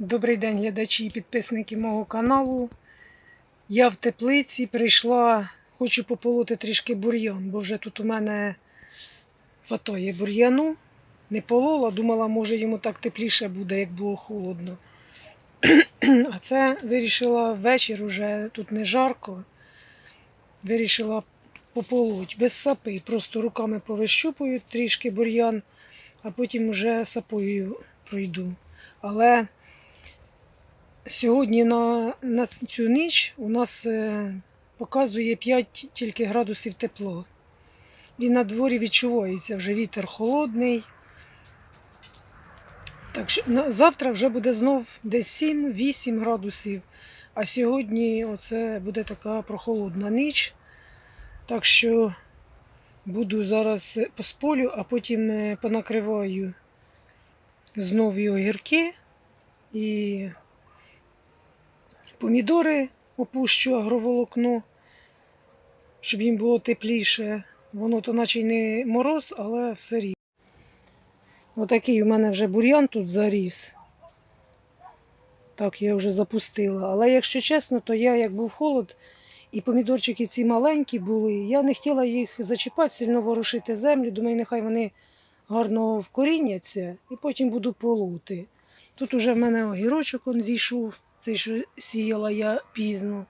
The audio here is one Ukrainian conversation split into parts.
Добрий день, глядачі і підписники мого каналу. Я в теплиці прийшла, хочу пополоти трішки бур'ян, бо вже тут у мене фатоє бур'яну. Не полола, думала, може йому так тепліше буде, як було холодно. А це вирішила ввечір уже, тут не жарко. Вирішила пополоть без сапи. Просто руками повищупую трішки бур'ян, а потім вже сапою пройду. Але Сьогодні на, на цю ніч у нас е, показує 5 тільки градусів тепло. І на дворі відчувається вже вітер холодний. Так що на, завтра вже буде знов десь 7-8 градусів. А сьогодні оце буде така прохолодна ніч. Так що буду зараз посполю, а потім е, понакриваю знов і огірки і помідори опущу агроволокно, щоб їм було тепліше. Воно то наче й не мороз, але все рівно. Отакий у мене вже бур'ян тут заріс. Так, я вже запустила. Але якщо чесно, то я, як був холод, і помідорчики ці маленькі були, я не хотіла їх зачіпати, сильно ворушити землю. Думаю, нехай вони гарно вкоріняться і потім буду полоти. Тут уже в мене огірочок зійшов. Цей, що сіяла я пізно.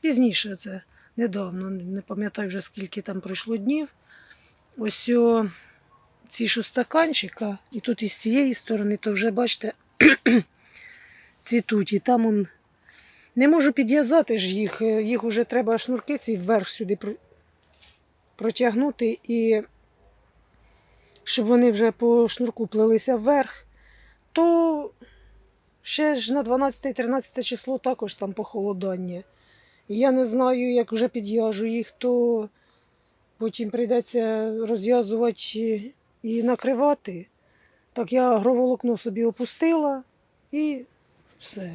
Пізніше це недавно, не пам'ятаю вже скільки там пройшло днів. Ось о, ці що стаканчика, і тут із цієї сторони, то вже, бачите, цвітуть. І там он не можу підв'язати ж їх. е, Їх вже треба шнурки ці вверх сюди протягнути, і щоб вони вже по шнурку плелися вверх, то Ще ж на 12-13 число також там похолодання. Я не знаю, як вже підв'яжу їх, то потім прийдеться розв'язувати і накривати. Так я агроволокно собі опустила і все.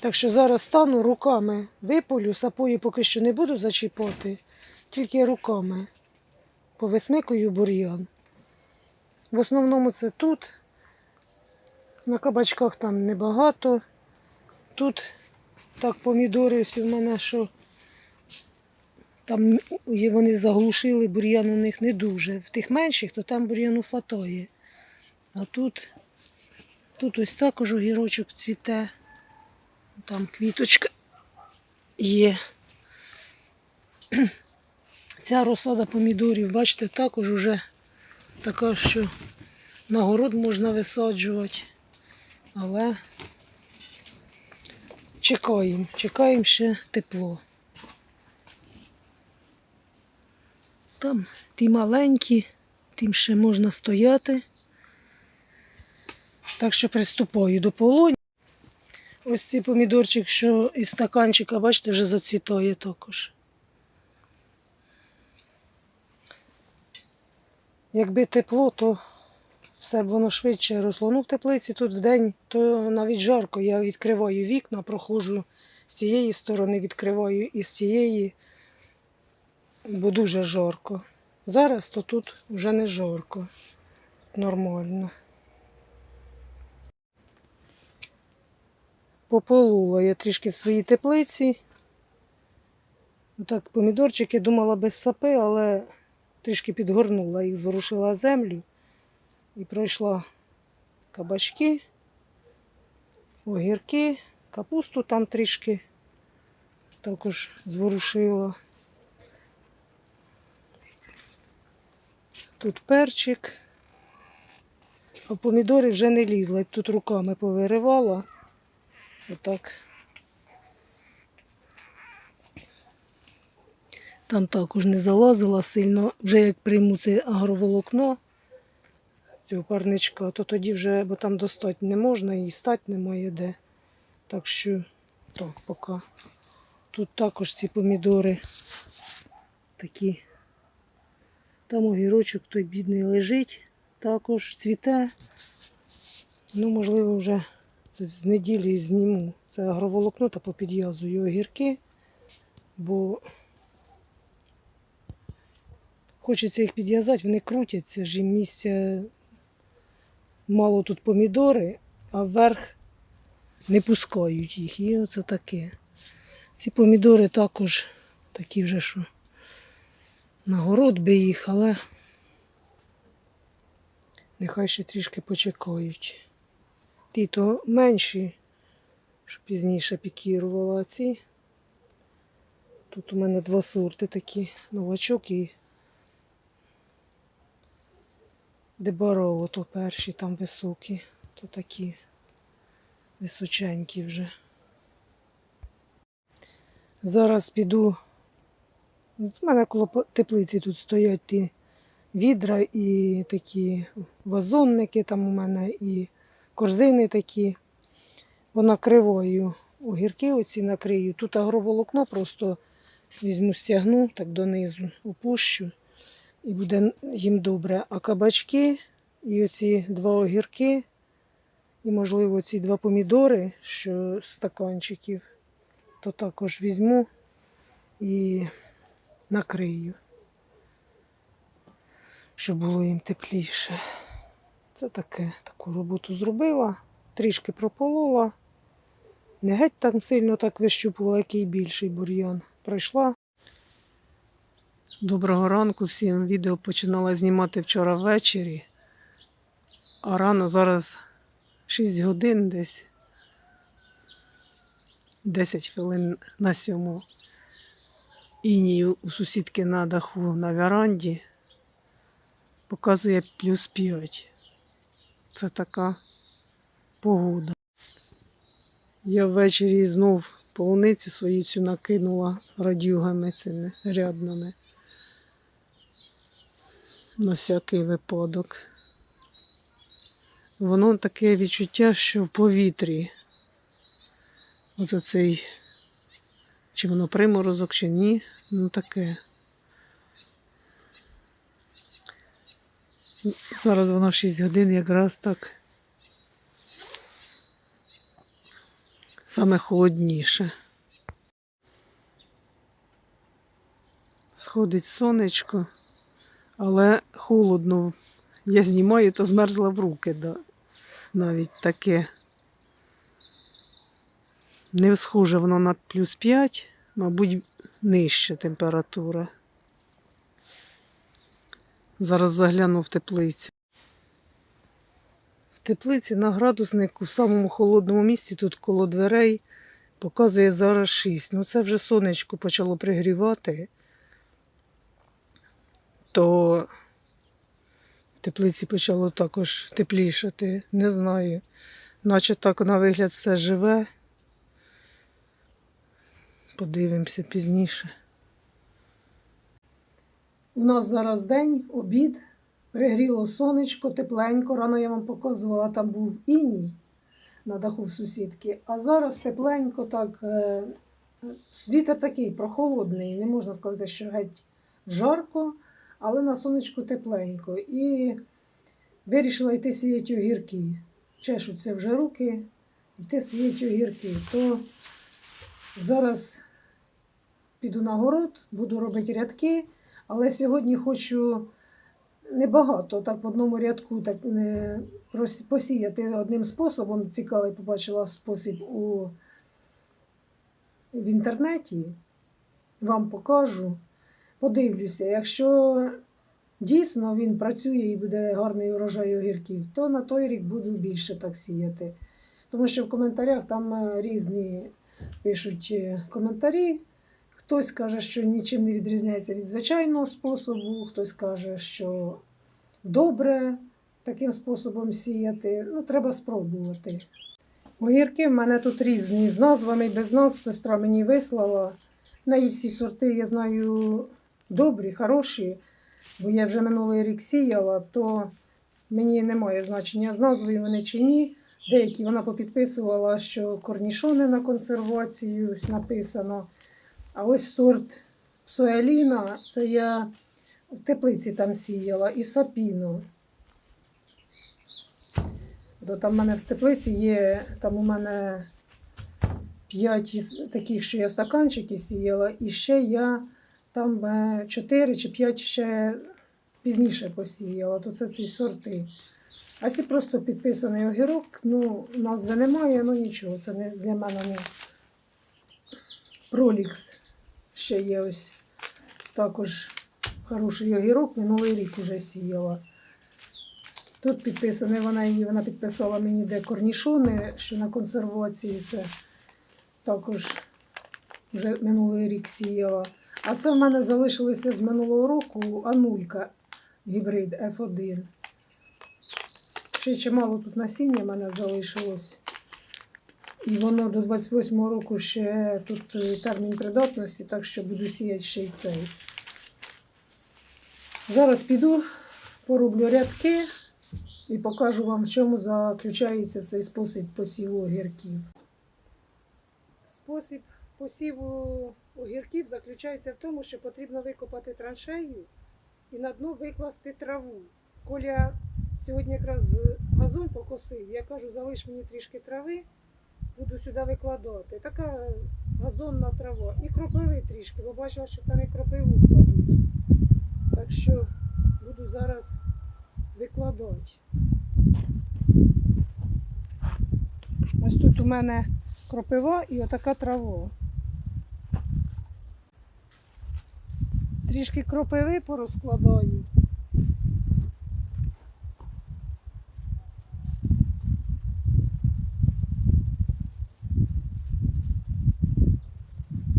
Так що зараз стану руками виполю, сапою поки що не буду зачіпати, тільки руками повисмикую бур'ян. В основному це тут. На кабачках там небагато. Тут так помідори ось у мене, що там вони заглушили, бур'ян у них не дуже. В тих менших, то там бур'яну фатає. А тут, тут ось також огірочок цвіте. Там квіточка є. Ця розсада помідорів, бачите, також уже така, що на город можна висаджувати. Але чекаємо, чекаємо ще тепло. Там ті маленькі, тим ще можна стояти. Так що приступаю до полоні. Ось цей помідорчик, що із стаканчика, бачите, вже зацвітає також. Якби тепло, то все б воно швидше росло. Ну, в теплиці тут вдень, то навіть жарко. Я відкриваю вікна, проходжу з цієї сторони, відкриваю і з цієї, бо дуже жарко. Зараз то тут вже не жарко. Нормально. Пополула я трішки в своїй теплиці. Так, помідорчики думала без сапи, але трішки підгорнула їх, зворушила землю. І пройшла кабачки, огірки, капусту там трішки також зворушила. Тут перчик. А помідори вже не лізла. Тут руками повиривала. Отак. Там також не залазила сильно. Вже як прийму це агроволокно цього парничка, то тоді вже, бо там достати не можна і стати немає де. Так що так, поки. Тут також ці помідори такі. Там огірочок той бідний лежить, також цвіте. Ну, можливо, вже з неділі зніму. Це агроволокно та попідв'язую огірки, бо хочеться їх підв'язати, вони крутяться, ж їм місця мало тут помідори, а вверх не пускають їх. І оце таке. Ці помідори також такі вже, що на город би їх, але нехай ще трішки почекають. Ті то менші, що пізніше пікірувала, ці. Тут у мене два сорти такі, новачок і Дебарово, то перші там високі, то такі височенькі вже. Зараз піду. У мене коло теплиці тут стоять ті відра і такі вазонники там у мене, і корзини такі. Понакриваю огірки оці накрию. Тут агроволокно просто візьму, стягну так донизу, опущу і буде їм добре. А кабачки і оці два огірки, і, можливо, ці два помідори, що стаканчиків, то також візьму і накрию, щоб було їм тепліше. Це таке, таку роботу зробила, трішки прополола. Не геть там сильно так вищупувала, який більший бур'ян. Пройшла. Доброго ранку всім. Відео починала знімати вчора ввечері. А рано зараз 6 годин десь. 10 хвилин на сьому. Інію у сусідки на даху на веранді. Показує плюс 5. Це така погода. Я ввечері знов полуницю свою цю накинула радюгами цими рядними. На всякий випадок. Воно таке відчуття, що в повітрі. Оце цей, чи воно приморозок, чи ні, ну таке. Зараз воно 6 годин якраз так. Саме холодніше. Сходить сонечко, але холодно. Я знімаю, то змерзла в руки да. навіть таке. Не схоже воно на плюс 5, мабуть, нижча температура. Зараз загляну в теплицю. В теплиці на градуснику в самому холодному місці, тут коло дверей, показує зараз 6. Ну це вже сонечко почало пригрівати, то в теплиці почало також теплішати. Не знаю. Наче так на вигляд все живе. Подивимося пізніше. У нас зараз день, обід. Пригріло сонечко, тепленько. Рано я вам показувала, там був іній на даху в сусідки. А зараз тепленько, так. е, Вітер такий прохолодний. Не можна сказати, що геть жарко, але на сонечку тепленько. І вирішила йти сіяти огірки. Чешуться вже руки, йти сіяти огірки. То зараз піду на город, буду робити рядки, але сьогодні хочу небагато, так в одному рядку так не посіяти одним способом. Цікавий побачила спосіб у в інтернеті. Вам покажу. Подивлюся, якщо дійсно він працює і буде гарний урожай огірків, то на той рік буду більше так сіяти. Тому що в коментарях там е, різні пишуть е, коментарі. Хтось каже, що нічим не відрізняється від звичайного способу, хтось каже, що добре таким способом сіяти. Ну, треба спробувати. Огірки в мене тут різні з назвами без назв. Сестра мені вислала. В неї всі сорти, я знаю, добрі, хороші, бо я вже минулий рік сіяла, то мені немає значення з назвою вони чи ні. Деякі вона попідписувала, що корнішони на консервацію написано. А ось сорт Соеліна, це я в теплиці там сіяла, і сапіно. То там в мене в теплиці є, там у мене 5 таких, що я стаканчики сіяла, і ще я там 4 чи 5 ще пізніше посіяла. То це ці сорти. А це просто підписаний огірок. Ну, назви немає, ну нічого. Це не для мене не пролікс. Ще є ось також хороший огірок. Минулий рік вже сіяла. Тут підписаний вона її, вона підписала мені де корнішони, що на консервації це також вже минулий рік сіяла. А це в мене залишилося з минулого року анулька гібрид F1. Ще чимало тут насіння в мене залишилось. І воно до 28-го року ще тут е, термін придатності, так що буду сіяти ще й цей. Зараз піду, пороблю рядки і покажу вам, в чому заключається цей спосіб посіву огірків. Спосіб посіву огірків заключається в тому, що потрібно викопати траншею і на дно викласти траву. Коля сьогодні якраз газон покосив, я кажу, залиш мені трішки трави, буду сюди викладати. Така газонна трава. І кропиви трішки, бо бачила, що там і кропиву кладуть. Так що буду зараз викладати. Ось тут у мене кропива і отака трава. Трішки кропиви порозкладаю.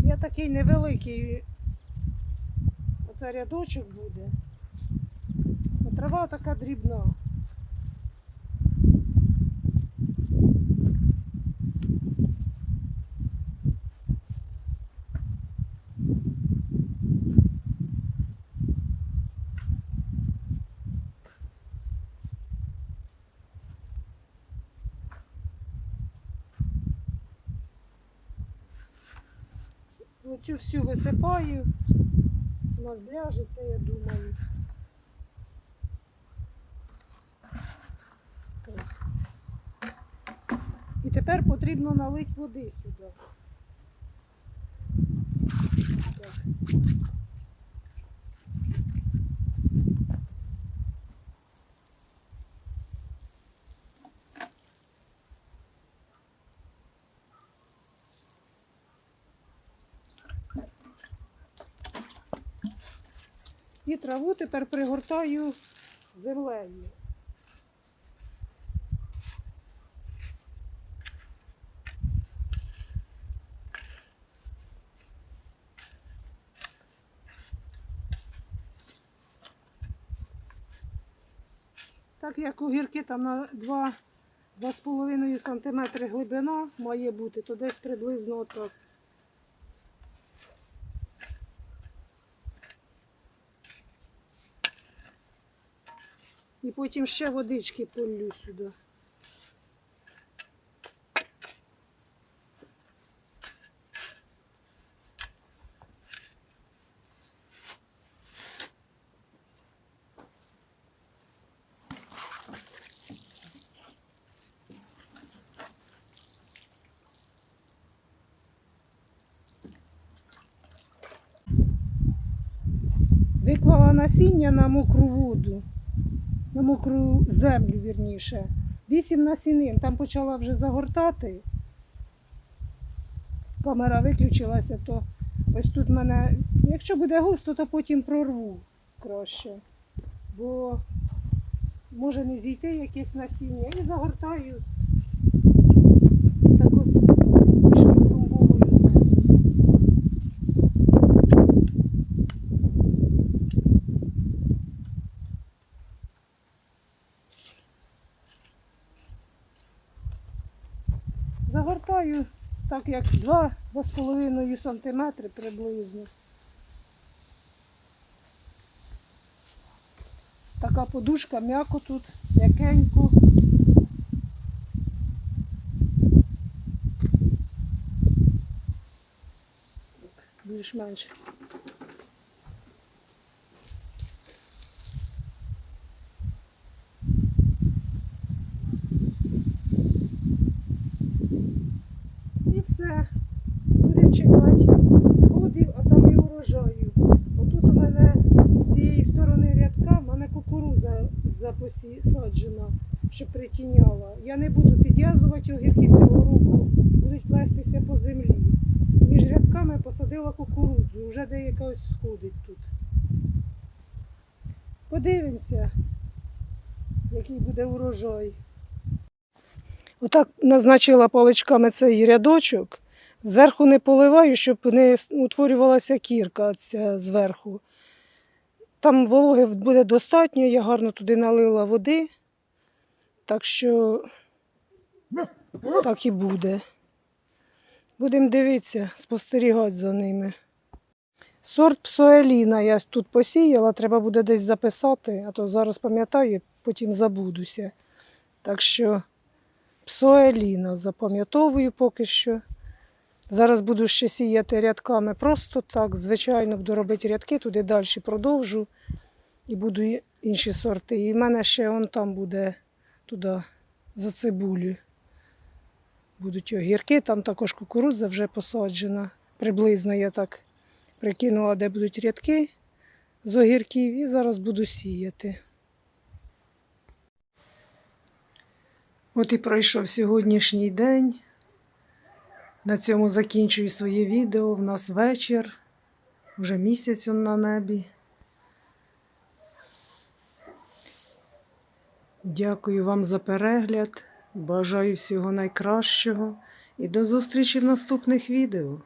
Я такий невеликий, оце рядочок буде. А трава така дрібна. Оцю всю висипаю. У нас ляжеться, я думаю. І тепер потрібно налити води сюди. Так. І траву тепер пригортаю землею. Так як огірки там на 2 2,5 см глибина має бути, то десь приблизно отак. І потім ще водички полю сюди. Виклала насіння на мокру воду на мокру землю, вірніше. Вісім насінин. Там почала вже загортати. Камера виключилася, то ось тут мене. Якщо буде густо, то потім прорву краще. Бо може не зійти якесь насіння. І загортаю так от шліфтумбовою землю. Загортаю так як 2-2,5 см приблизно. Така подушка м'яко тут, м'якенько. Більш-менш. І все. Будемо чекати сходів, а там і урожаю. Отут у мене з цієї сторони рядка в мене кукуруза запосаджена. щоб притіняла. Я не буду підв'язувати огірки цього року, будуть плестися по землі. Між рядками посадила кукурудзу, вже деяка ось сходить тут. Подивимося, який буде урожай. Отак назначила паличками цей рядочок. Зверху не поливаю, щоб не утворювалася кірка ця зверху. Там вологи буде достатньо, я гарно туди налила води. Так що так і буде. Будемо дивитися, спостерігати за ними. Сорт псоеліна я тут посіяла, треба буде десь записати, а то зараз пам'ятаю, потім забудуся. Так що псоеліна запам'ятовую поки що. Зараз буду ще сіяти рядками просто так. Звичайно, буду робити рядки, туди далі продовжу і буду інші сорти. І в мене ще он там буде туди за цибулю. Будуть огірки, там також кукурудза вже посаджена. Приблизно я так прикинула, де будуть рядки з огірків, і зараз буду сіяти. От і пройшов сьогоднішній день. На цьому закінчую своє відео. В нас вечір, вже місяць на небі. Дякую вам за перегляд. Бажаю всього найкращого і до зустрічі в наступних відео.